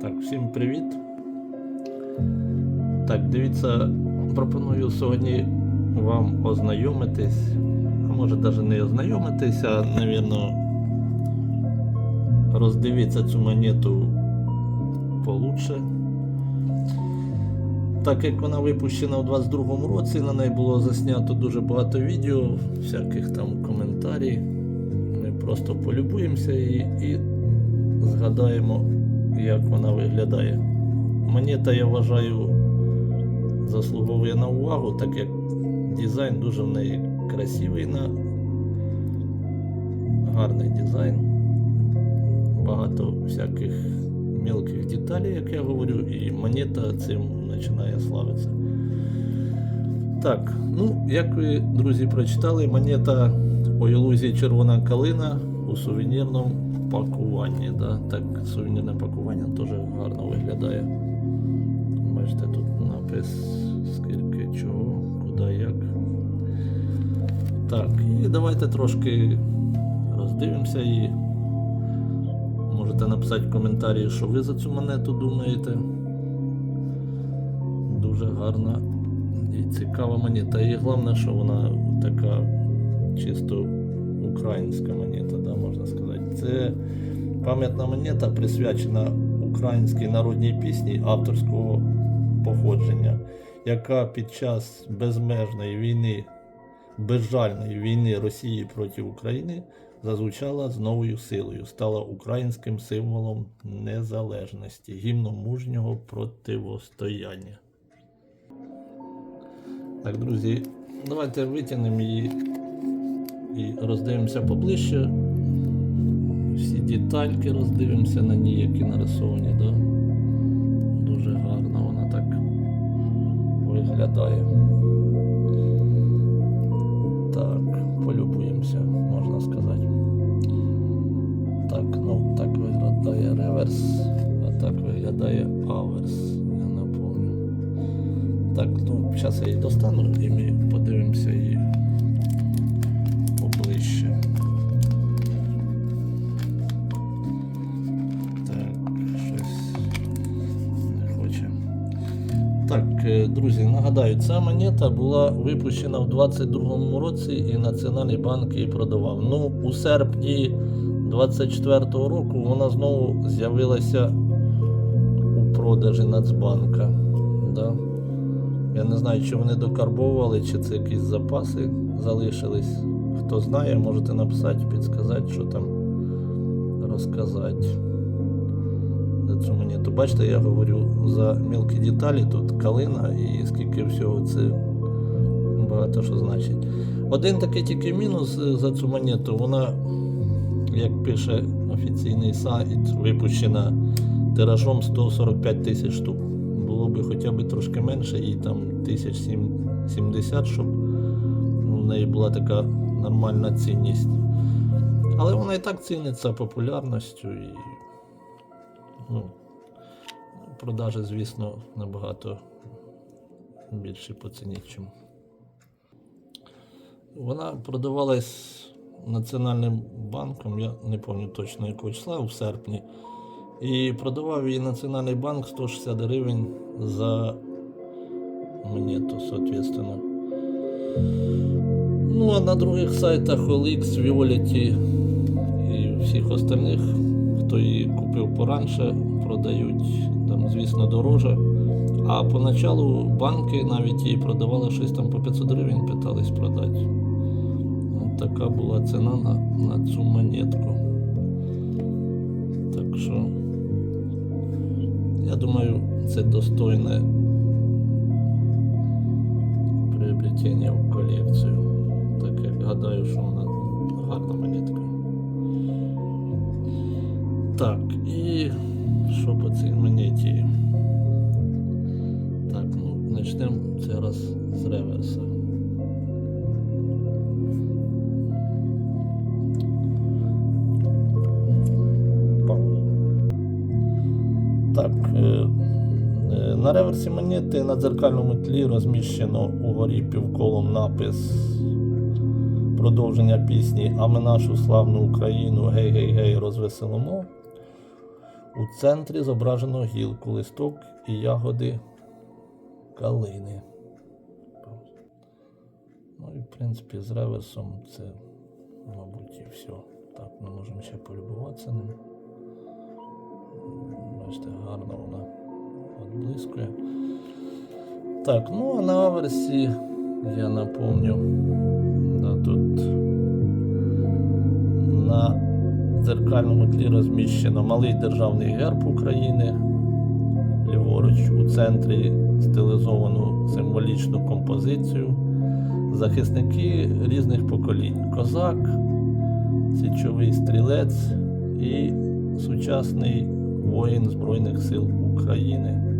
Так, всім привіт. Так, дивіться, пропоную сьогодні вам ознайомитись, а може навіть не ознайомитись, а, навірно, роздивіться цю монету получше. Так як вона випущена у 22-му році, на неї було заснято дуже багато відео, всяких там коментарів. Ми просто полюбуємося і, і згадаємо, як вона виглядає. Монета, я вважаю, заслуговує на увагу, так як дизайн дуже в неї красивий, на гарний дизайн. Багато всяких мелких деталей, як я говорю, і монета цим починає славитися. Так, ну, як ви, друзі, прочитали, монета у ілузії червона калина у сувенірному пакуванні. Да? Так, сувенірне пакування теж гарно виглядає. Бачите, тут напис скільки чого, куди, як. Так, і давайте трошки роздивимося і можете написати в коментарі, що ви за цю монету думаєте. Дуже гарна і цікава монета. І головне, що вона така чисто українська монета, да, можна сказати. Це пам'ятна монета присвячена українській народній пісні авторського походження, яка під час безмежної війни, безжальної війни Росії проти України зазвучала з новою силою, стала українським символом незалежності, гімном мужнього противостояння. Так, друзі, давайте витягнемо її і роздивимося поближче. Всі детальки роздивимося на ній, які нарисовані. Да? Дуже гарно вона так виглядає. Так, полюбуємося, можна сказати. Так, ну так виглядає реверс, а так виглядає аверс. Я напомню. Так, ну, зараз я її достану і ми подивимося її хоче. Так, е, друзі, нагадаю, ця монета була випущена в 22-му році і Національний банк її продавав. Ну, у серпні 24-го року вона знову з'явилася у продажі Нацбанка. Да? Я не знаю, чи вони докарбовували, чи це якісь запаси залишились. Хто знає, можете написати, підсказати, що там розказати. За цю монету. Бачите, я говорю за мілкі деталі, тут калина і скільки всього це багато що значить. Один такий тільки мінус е, за цю монету, вона, як пише офіційний сайт, випущена тиражом 145 тисяч штук. Було б хоча б трошки менше, і там 1070, щоб у неї була така нормальна цінність. Але вона і так ціниться популярністю і ну, продажі, звісно, набагато більші по ціні, чим. Вона продавалась Національним банком, я не пам'ятаю точно якого числа, в серпні. І продавав її Національний банк 160 гривень за монету, соответственно. Ну, а на других сайтах OLX, Violet і всіх остальних, хто її купив поранше, продають там, звісно, дороже. А поначалу банки навіть її продавали щось там по 500 гривень, питались продати. От така була ціна на, на цю монетку. Так що, це достойне приобретення в колекцію. Так як гадаю, що вона гарна монетка. Так, і що по цій монеті? Так, ну почнемо це раз з реверса. Так, е, на реверсі монети на дзеркальному тлі розміщено угорі півколом напис продовження пісні А ми нашу славну Україну гей-гей-гей розвеселимо. У центрі зображено гілку, листок і ягоди калини. Ну і в принципі з реверсом це, мабуть, і все. Так, ми можемо ще полюбуватися ним. Бачите, гарно вона відблискує. Так, ну а на аверсі я напомню, да, тут на дзеркальному тлі розміщено малий державний герб України. Ліворуч у центрі стилізовану символічну композицію. Захисники різних поколінь. Козак, січовий стрілець і сучасний воїн Збройних сил України.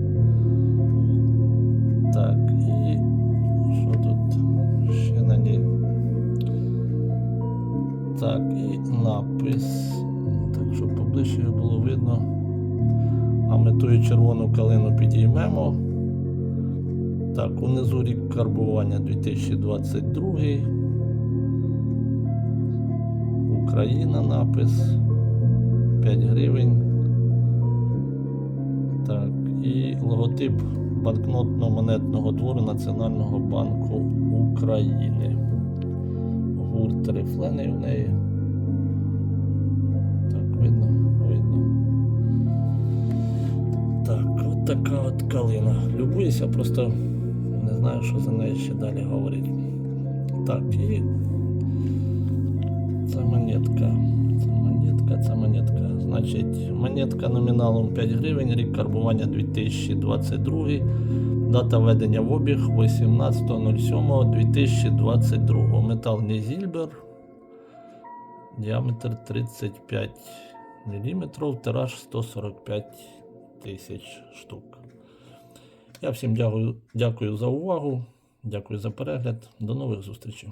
Червону калину підіймемо. Так, унизу рік карбування 2022. Україна напис 5 гривень. Так, і логотип банкнотно-монетного двору Національного банку України. Гурт рифлений в неї. Так, видно, видно. Така от калина. Любуюся, просто не знаю, що за неї ще далі говорити. Так, і це монетка. Це монетка, це монетка. Значить, монетка номіналом 5 гривень, рік карбування 2022, дата введення в обіг 18.07.2022. Метал Незільбер, діаметр 35 мм, тираж 145 тисяч штук. Я всім дякую, дякую за увагу, дякую за перегляд. До нових зустрічей.